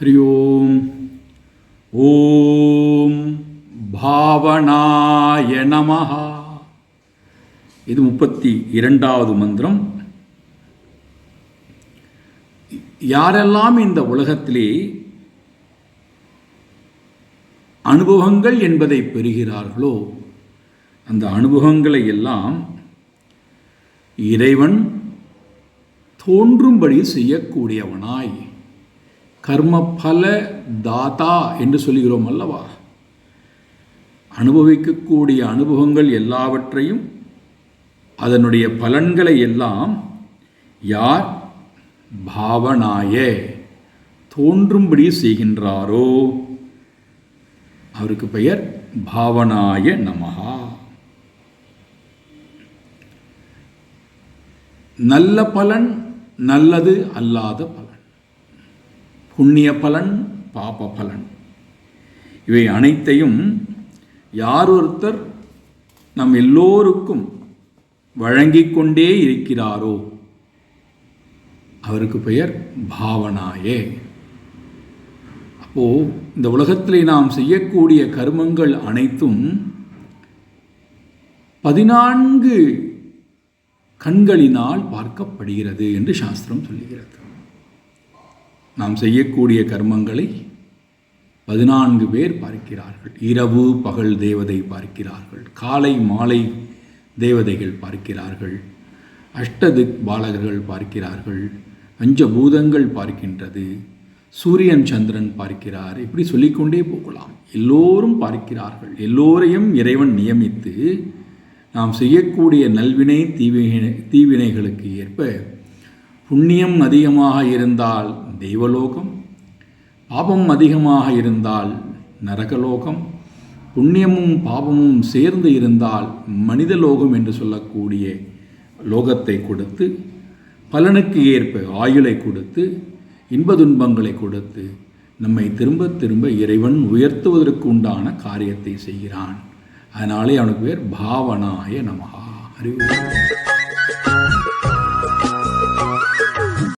हरि ओम ஓம் பாவனாய நமஹா இது முப்பத்தி இரண்டாவது மந்திரம் யாரெல்லாம் இந்த உலகத்திலே அனுபவங்கள் என்பதை பெறுகிறார்களோ அந்த அனுபவங்களை எல்லாம் இறைவன் தோன்றும்படி செய்யக்கூடியவனாய் கர்மபல தாதா என்று சொல்கிறோம் அல்லவா? அனுபவிக்கக்கூடிய அனுபவங்கள் எல்லாவற்றையும் அதனுடைய பலன்களை எல்லாம் யார்? பாவனாய தோன்றும்படி செய்கின்றாரோ. அவருக்கு பெயர் பாவனாய நமகா நல்ல பலன் நல்லது அல்லாத பலன். புண்ணிய பலன் பாப பலன் இவை அனைத்தையும் யார் ஒருத்தர் நம் எல்லோருக்கும் வழங்கிக் கொண்டே இருக்கிறாரோ? அவருக்கு பெயர் பாவனாயே. அப்போ இந்த உலகத்தில் நாம் செய்யக்கூடிய கர்மங்கள் அனைத்தும் பதினான்கு கண்களினால் பார்க்கப்படுகிறது என்று சாஸ்திரம் சொல்லுகிறது. நாம் செய்யக்கூடிய கர்மங்களை பதினான்கு பேர் பார்க்கிறார்கள். இரவு பகல் தேவதை பார்க்கிறார்கள். காலை மாலை தேவதைகள் பார்க்கிறார்கள். அஷ்டதிக் பாலகர்கள் பார்க்கிறார்கள். பஞ்சபூதங்கள் பார்க்கின்றது. சூரியன் சந்திரன் பார்க்கிறார். இப்படி சொல்லிக்கொண்டே போகலாம். எல்லோரும் பார்க்கிறார்கள். எல்லோரையும் இறைவன் நியமித்து நாம் செய்யக்கூடிய நல்வினை தீவினை தீவினைகளுக்கு ஏற்ப புண்ணியம் அதிகமாக இருந்தால் தெய்வலோகம் பாபம் அதிகமாக இருந்தால் நரகலோகம் புண்ணியமும் பாபமும் சேர்ந்து இருந்தால் மனித லோகம் என்று சொல்லக்கூடிய லோகத்தை கொடுத்து பலனுக்கு ஏற்ப ஆயுளை கொடுத்து இன்ப துன்பங்களை கொடுத்து நம்மை திரும்ப திரும்ப இறைவன் உயர்த்துவதற்கு உண்டான காரியத்தை செய்கிறான். அதனாலே அவனுக்கு பேர் பாவனாய நமகா அறிவு.